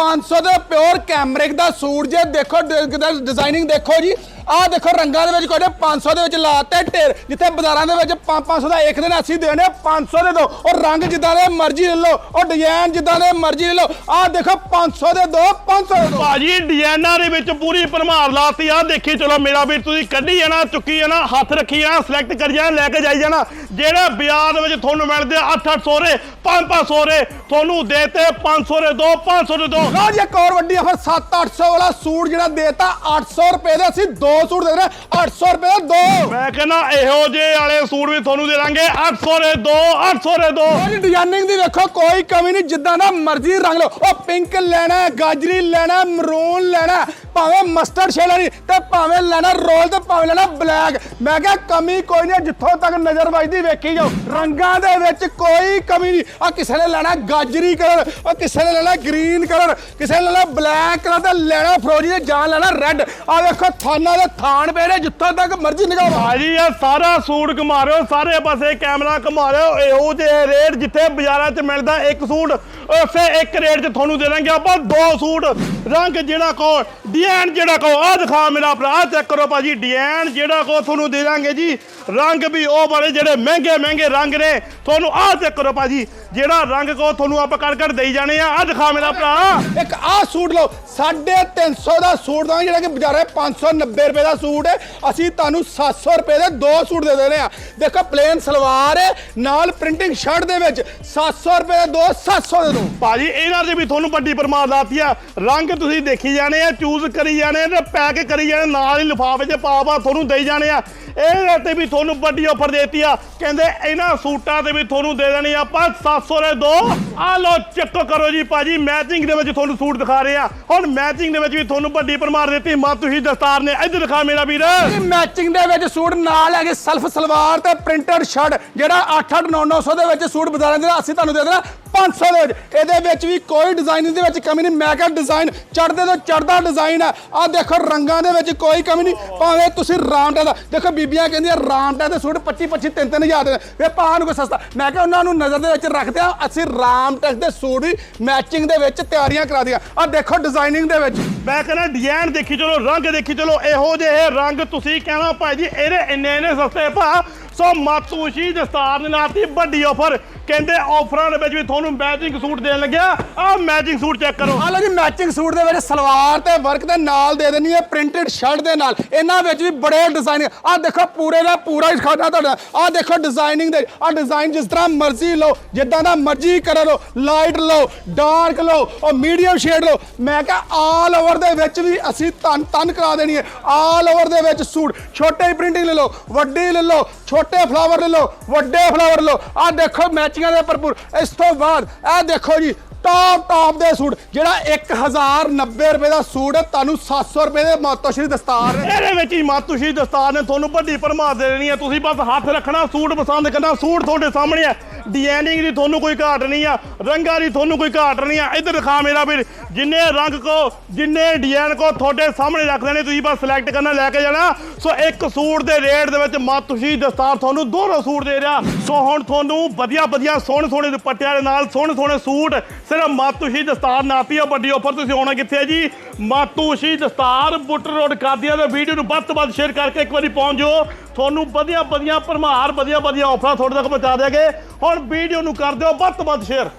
500 ਦੇ pure cambric ਦਾ suit ਜੇ ਦੇਖੋ ਡਿਜ਼ਾਈਨਿੰਗ ਦੇਖੋ ਜੀ। ਆਹ ਦੇਖੋ ਰੰਗਾਂ ਦੇ ਵਿੱਚ ਕੋਈ 500 ਦੇ ਵਿੱਚ ਲਾਤੇ ਢੇਰ ਜਿੱਥੇ ਬਾਜ਼ਾਰਾਂ ਦੇ ਵਿੱਚ 500 ਦਾ ਇੱਕ ਦਿਨ ਅਸੀਂ ਦੇਣੇ 500 ਦੇ ਦੋ। ਔਰ ਰੰਗ ਜਿੱਦਾਂ ਦੇ ਮਰਜ਼ੀ ਲੈ ਲਓ ਔਰ ਡਿਜ਼ਾਈਨ ਜਿੱਦਾਂ ਦੇ ਮਰਜ਼ੀ ਲੈ ਲਓ। ਆਹ ਦੇਖੋ 500 ਦੇ ਦੋ 500 ਦੇ ਦੋ। ਭਾਜੀ ਡਿਜ਼ਾਈਨਾਂ ਦੇ ਵਿੱਚ ਪੂਰੀ ਭਰਮਾਰ ਲਾਤੀ। ਆ ਦੇਖੀ ਚਲੋ ਮੇਰਾ ਵੀਰ ਤੁਸੀਂ ਕੱਢੀ ਜਾਣਾ ਚੁੱਕੀ ਜਾਣਾ ਹੱਥ ਰੱਖੀ ਜਾਣਾ ਸਿਲੈਕਟ ਕਰੀ ਜਾਣਾ ਲੈ ਕੇ ਜਾਈ ਜਾਣਾ। ਜਿਹੜੇ ਬਾਜ਼ਾਰ ਦੇ ਵਿੱਚ ਤੁਹਾਨੂੰ ਮਿਲਦੇ ਆ 8-800 ਰੇ 5-500 ਰੇ ਤੁਹਾਨੂੰ ਦੇਤੇ 500 ਦੇ ਦੋ 500 ਦੇ ਦੋ। ਲਓ ਜੀ ਇੱਕ ਹੋਰ ਵੱਡੀ ਆਫਰ 7-800 ਵਾਲਾ ਸੂਟ ਜਿਹੜਾ ਦੇਤਾ 800 ਰੁਪਏ ਦੇ ਅਸੀਂ ਦੋ ਸੂਟ ਦੇ ਰਹੇ 800 ਰੁਪਏ ਦੇ। ਦੋ ਮੈਂ ਕਹਿੰਦਾ ਇਹੋ ਜਿਹੇ ਵਾਲੇ ਸੂਟ ਵੀ ਤੁਹਾਨੂੰ ਦੇ ਦਾਂਗੇ 800 ਦੇ ਦੋ 800 ਦੇ ਦੋ। ਉਹਦੀ ਡਿਜ਼ਾਈਨਿੰਗ ਦੀ ਵੇਖੋ ਕੋਈ ਕਮੀ ਨਹੀਂ ਜਿੱਦਾਂ ਦਾ ਮਰਜ਼ੀ ਰੰਗ ਲਓ। ਉਹ ਪਿੰਕ ਲੈਣਾ ਗਾਜਰੀ ਲੈਣਾ ਮਰੂਨ ਲੈਣਾ ਭਾਵੇਂ ਮਸਟਰਡ ਸ਼ੇਡ ਵਾਲੀ ਤੇ ਭਾਵੇਂ ਲੈਣਾ ਰੋਲ ਤੇ ਭਾਵੇਂ ਲੈਣਾ ਬਲੈਕ ਮੈਂ ਕਿਹਾ ਕਮੀ ਕੋਈ ਨਹੀਂ, ਜਿੱਥੋਂ ਤੱਕ ਨਜ਼ਰ ਵੱਜਦੀ ਵੇਖੀ ਜਾਓ। ਰੰਗਾਂ ਦੇ ਵਿੱਚ ਕੋਈ ਕਮੀ ਨਹੀਂ। ਆ ਕਿਸੇ ਨੇ ਲੈਣਾ ਗਾਜਰੀ ਕਲਰ ਉਹ ਕਿਸੇ ਨੇ ਲੈਣਾ ਗ੍ਰੀਨ ਕਲਰ ਕਿਸੇ ਨੇ ਲੈਣਾ ਬਲੈਕ ਕਲਰ ਤੇ ਲੈਣਾ ਫਰੋਜੀ ਤੇ ਜਾਂ ਲੈਣਾ ਰੈੱਡ ਆ ਵੇਖੋ ਥਾਨਾਂ ਦੇ ਥਾਨ ਪਏ ਨੇ, ਜਿੱਥੋਂ ਤੱਕ ਮਰਜ਼ੀ ਨਿਗਾਹ ਮਾਰੋ। ਭਾਜੀ, ਇਹ ਸਾਰਾ ਸੂਟ ਘੁਮਾ ਰਹੇ ਹੋ, ਸਾਰੇ ਪਾਸੇ ਕੈਮਰਾ ਘੁਮਾ ਰਹੇ ਹੋ। ਇਹੋ ਜਿਹੇ ਰੇਟ ਜਿੱਥੇ ਬਾਜ਼ਾਰਾਂ 'ਚ ਮਿਲਦਾ ਇੱਕ ਸੂਟ, ਉਸੇ ਇੱਕ ਰੇਟ 'ਚ ਤੁਹਾਨੂੰ ਦੇ ਦਾਂਗੇ ਆਪਾਂ ਦੋ ਸੂਟ। ਰੰਗ ਜਿਹੜਾ ਕੋ ਡਿਜ਼ਾਈਨ ਜਿਹੜਾ ਕੋ ਆਹ ਦਿਖਾ ਮੇਰਾ ਭਰਾ ਚੈੱਕ ਕਰੋ ਭਾਜੀ ਡਿਜ਼ਾਈਨ ਜਿਹੜਾ ਕੋ ਤੁਹਾਨੂੰ ਦੇ ਦਾਂਗੇ ਜੀ। ਰੰਗ ਵੀ ਉਹ ਵਾਲੇ ਜਿਹੜੇ ਮਹਿੰਗੇ ਮਹਿੰਗੇ ਰੰਗ ਨੇ ਤੁਹਾਨੂੰ ਆਹ ਚੈੱਕ ਕਰੋ ਭਾਜੀ। ਜਿਹੜਾ ਰੰਗ ਕੋ ਤੁਹਾਨੂੰ ਆਪਾਂ ਕਰ ਕਰ ਦੇਈ ਜਾਣੇ ਆ। ਆਹ ਦਿਖਾ ਮੇਰਾ ਭਰਾ। ਇੱਕ ਆਹ ਸੂਟ ਲਓ 350 ਦਾ ਸੂਟ ਦਾ ਜਿਹੜਾ ਕਿ ਬਾਜ਼ਾਰੇ 590 ਰੁਪਏ ਦਾ ਸੂਟ ਹੈ। ਅਸੀਂ ਤੁਹਾਨੂੰ 700 ਰੁਪਏ ਦੇ ਦੋ ਸੂਟ ਦੇ ਦੇਣੇ ਆ। ਦੇਖੋ ਪਲੇਨ ਸਲਵਾਰ ਨਾਲ ਪ੍ਰਿੰਟਿੰਗ ਸ਼ਰਟ ਦੇ ਵਿੱਚ 700 ਰੁਪਏ ਦੇ ਦੋ 700 ਦੇ ਦੋ। ਭਾਜੀ ਇਹਨਾਂ ਦੀ ਵੀ ਤੁਹਾਨੂੰ ਵੱਡੀ ਪਰਮਾਰ ਲਾਤੀ ਆ। ਰੰਗ ਤੁਸੀਂ ਦੇਖੀ ਜਾਣੇ ਆ ਚੂਜ਼ ਕਰੀ ਜਾਣੇ ਤੇ ਪੈਕ ਕਰੀ ਜਾਣੇ ਨਾਲ ਹੀ ਲਿਫਾਫੇ 'ਚ ਪਾ ਪਾ ਤੁਹਾਨੂੰ ਦੇਈ ਜਾਣੇ ਆ। ਇਹਨਾਂ ਤੇ ਵੀ ਤੁਹਾਨੂੰ ਵੱਡੀ ਆਫਰ ਦੇਤੀ ਆ। ਕਹਿੰਦੇ ਇਹਨਾਂ ਸੂਟਾਂ ਤੇ ਵੀ ਤੁਹਾਨੂੰ ਦੇ ਦੇਣੀ ਆਪਾਂ 700 ਦੇ ਦੋ। ਆ ਲੋ ਚੈੱਕ ਕਰੋ ਜੀ ਭਾਜੀ ਮੈਚਿੰਗ ਦੇ ਵਿੱਚ ਤੁਹਾਨੂੰ ਸੂਟ ਦਿਖਾ ਰਹੇ ਆ। ਹੁਣ ਮੈਚਿੰਗ ਦੇ ਵਿੱਚ ਵੀ ਤੁਹਾਨੂੰ ਵੱਡੀ ਪਰਮਾਰ ਦਿੱਤੀ। ਮਾ, ਤੁਸੀਂ ਦਸਤਾਰ ਨੇ ਇੱਧਰ ਦਿਖਾ ਮੇਰਾ ਵੀਰ। ਮੈਚਿੰਗ ਦੇ ਵਿੱਚ ਸੂਟ ਨਾਲ ਹੈਗੇ ਸਲਫ ਸਲਵਾਰ ਤੇ ਪ੍ਰਿੰਟਡ ਸ਼ਰਟ ਜਿਹੜਾ 8-8 9-900 ਦੇ ਵਿੱਚ ਸੂਟ ਬਾਜ਼ਾਰਾਂ ਦੇ ਅਸੀਂ ਤੁਹਾਨੂੰ ਦੇ ਦੇਣਾ 500 ਦੇ ਵਿੱਚ। ਇਹਦੇ ਵਿੱਚ ਵੀ ਕੋਈ ਡਿਜ਼ਾਈਨ ਦੇ ਵਿੱਚ ਕਮੀ ਨਹੀਂ। ਮੈਂ ਕਿਹਾ ਡਿਜ਼ਾਈਨ ਚੜਦੇ ਤੋਂ ਚੜਦਾ ਡਿਜ਼ਾਈਨ ਹੈ ਆ ਦੇਖੋ, ਰੰਗਾਂ ਦੇ ਵਿੱਚ ਕੋਈ ਕਮੀ ਨਹੀਂ। ਭਾਵੇਂ ਤੁਸੀਂ ਰਾਮਟਾ ਦਾ ਦੇਖੋ, ਬੀਬੀਆਂ ਕਹਿੰਦੀਆਂ ਰਾਮਟਾ ਦੇ ਸੂਟ 25 25 3 3 ਦੇ ਵੇ ਭਾਅ ਨੂੰ ਕੋਈ ਸਸਤਾ ਮੈਂ ਕਿਹਾ ਉਹਨਾਂ ਨੂੰ ਨਜ਼ਰ ਦੇ ਵਿੱਚ ਰੱਖਦੇ ਆ ਅਸੀਂ ਰਾਮਟੈਕ ਦੇ ਸੂਟ ਵੀ ਮੈਚਿੰਗ ਦੇ ਵਿੱਚ ਤਿਆਰੀਆਂ ਕਰਾ ਦੀਆਂ। ਆ ਦੇਖੋ ਡਿਜ਼ਾਈਨਿੰਗ ਦੇ ਵਿੱਚ। ਮੈਂ ਕਹਿੰਦਾ ਡਿਜ਼ਾਈਨ ਦੇਖੀ ਚਲੋ, ਰੰਗ ਦੇਖੀ ਚਲੋ, ਇਹੋ ਜਿਹੇ ਰੰਗ ਤੁਸੀਂ ਕਹਿਣਾ ਭਾਈ ਜੀ, ਇਹਦੇ ਇੰਨੇ ਇੰਨੇ ਸਸਤੇ ਭਾ ਸੋ ਮਾਤੂਸ਼ੀ ਦਸਤਾਰ ਦੇ ਨਾਲ ਦੀ ਵੱਡੀ ਆਫਰ ਕਹਿੰਦੇ ਆਫਰਾਂ ਦੇ ਵਿੱਚ ਵੀ ਤੁਹਾਨੂੰ ਮੈਚਿੰਗ ਸੂਟ ਦੇਣ ਲੱਗਿਆ। ਆਹ ਮੈਚਿੰਗ ਸੂਟ ਚੈੱਕ ਕਰੋ। ਆ ਲਓ ਜੀ ਮੈਚਿੰਗ ਸੂਟ ਦੇ ਵਿੱਚ ਸਲਵਾਰ ਤੇ ਵਰਕ ਦੇ ਨਾਲ ਦੇ ਦੇਣੀ ਹੈ ਪ੍ਰਿੰਟਡ ਸ਼ਰਟ ਦੇ ਨਾਲ। ਇਹਨਾਂ ਵਿੱਚ ਵੀ ਬੜੇ ਡਿਜ਼ਾਈਨ ਆ ਦੇਖੋ, ਪੂਰੇ ਦਾ ਪੂਰਾ ਹੀ ਖਾਣਾ ਤੁਹਾਡਾ। ਆ ਦੇਖੋ ਡਿਜ਼ਾਈਨਿੰਗ ਦੇ ਆ ਡਿਜ਼ਾਈਨ ਜਿਸ ਤਰ੍ਹਾਂ ਮਰਜ਼ੀ ਲਓ, ਜਿੱਦਾਂ ਦਾ ਮਰਜ਼ੀ ਕਰ ਲਓ। ਲਾਈਟ ਲਓ ਡਾਰਕ ਲਓ ਔਰ ਮੀਡੀਅਮ ਸ਼ੇਡ ਲਓ। ਮੈਂ ਕਿਹਾ ਆਲ ਓਵਰ ਦੇ ਵਿੱਚ ਵੀ ਅਸੀਂ ਤਨ ਤਨ ਕਰਾ ਦੇਣੀ ਹੈ। ਆਲ ਓਵਰ ਦੇ ਵਿੱਚ ਸੂਟ। ਛੋਟੇ ਪ੍ਰਿੰਟਿੰਗ ਲੈ ਲਓ, ਵੱਡੀ ਲੈ ਲਓ, ਛੋਟੇ ਫਲਾਵਰ ਲੈ ਲਓ, ਵੱਡੇ ਫਲਾਵਰ ਲਓ। ਆ ਦੇਖੋ ਮੈਚਿੰਗਾਂ ਦੇ ਭਰਪੂਰ। ਇਸ ਤੋਂ ਬਾਅਦ ਇਹ ਦੇਖੋ ਜੀ ਟੌਪ ਟੌਪ ਦੇ ਸੂਟ, ਜਿਹੜਾ 1090 ਰੁਪਏ ਦਾ ਸੂਟ ਹੈ, ਤੁਹਾਨੂੰ 700 ਰੁਪਏ ਦੇ ਮਾਤੋਸ਼ਰੀ ਦਸਤਾਰ ਨੇ। ਇਹਦੇ ਵਿੱਚ ਹੀ ਮਾਤੂਸ਼ੀ ਦਸਤਾਰ ਨੇ, ਤੁਹਾਨੂੰ ਵੱਡੀ ਪਰਮਾਰ ਦੇ ਦੇਣੀ ਹੈ। ਤੁਸੀਂ ਬਸ ਹੱਥ ਰੱਖਣਾ, ਸੂਟ ਪਸੰਦ ਕਰਨਾ, ਸੂਟ ਤੁਹਾਡੇ ਸਾਹਮਣੇ ਹੈ। ਡਿਜ਼ਾਈਨਿੰਗ ਦੀ ਤੁਹਾਨੂੰ ਕੋਈ ਘਾਟ ਨਹੀਂ ਆ, ਰੰਗਾਂ ਦੀ ਤੁਹਾਨੂੰ ਕੋਈ ਘਾਟ ਨਹੀਂ ਆ। ਇੱਧਰ ਦਿਖਾ ਮੇਰਾ ਵੀਰ, ਜਿੰਨੇ ਰੰਗ ਕੋ, ਜਿੰਨੇ ਡਿਜ਼ਾਈਨ ਕੋ ਤੁਹਾਡੇ ਸਾਹਮਣੇ ਰੱਖ ਦੇਣੇ, ਤੁਸੀਂ ਬਸ ਸਿਲੈਕਟ ਕਰਨਾ, ਲੈ ਕੇ ਜਾਣਾ। ਸੋ ਇੱਕ ਸੂਟ ਦੇ ਰੇਟ ਦੇ ਵਿੱਚ ਮਾਤੂਸ਼ੀ ਦਸਤਾਰ ਤੁਹਾਨੂੰ ਦੋਨੋਂ ਸੂਟ ਦੇ ਰਿਹਾ। ਸੋ ਹੁਣ ਤੁਹਾਨੂੰ ਵਧੀਆ ਵਧੀਆ ਸੋਹਣੇ ਸੋਹਣੇ ਦੁਪੱਟਿਆਂ ਦੇ ਨਾਲ ਸੋਹਣੇ ਸੋਹਣੇ ਸੂਟ ਸਿਰਫ ਮਾਤੂਸ਼ੀ ਦਸਤਾਰ ਨਾਤੀ ਆ। ਵੱਡੀ ਆਫਰ ਤੁਸੀਂ ਆਉਣਾ ਕਿੱਥੇ ਹੈ ਜੀ? ਮਾਤੂਸ਼ੀ ਦਸਤਾਰ ਬੁੱਟ ਰੋਡ ਕਾਦੀਆਂ ਦੇ ਵੀਡੀਓ ਨੂੰ ਵੱਧ ਤੋਂ ਵੱਧ ਸ਼ੇਅਰ ਕਰਕੇ ਇੱਕ ਵਾਰੀ ਪਹੁੰਚ ਜਾਓ। ਤੁਹਾਨੂੰ ਵਧੀਆ ਵਧੀਆ ਭਰਮਾਰ, ਵਧੀਆ ਵਧੀਆ ਆਫਰਾਂ ਤੁਹਾਡੇ ਤੱਕ ਪਹੁੰਚਾ ਦਿਆਂਗੇ। ਹੁਣ ਵੀਡੀਓ ਨੂੰ ਕਰ ਦਿਓ ਵੱਧ ਤੋਂ ਵੱਧ ਸ਼ੇਅਰ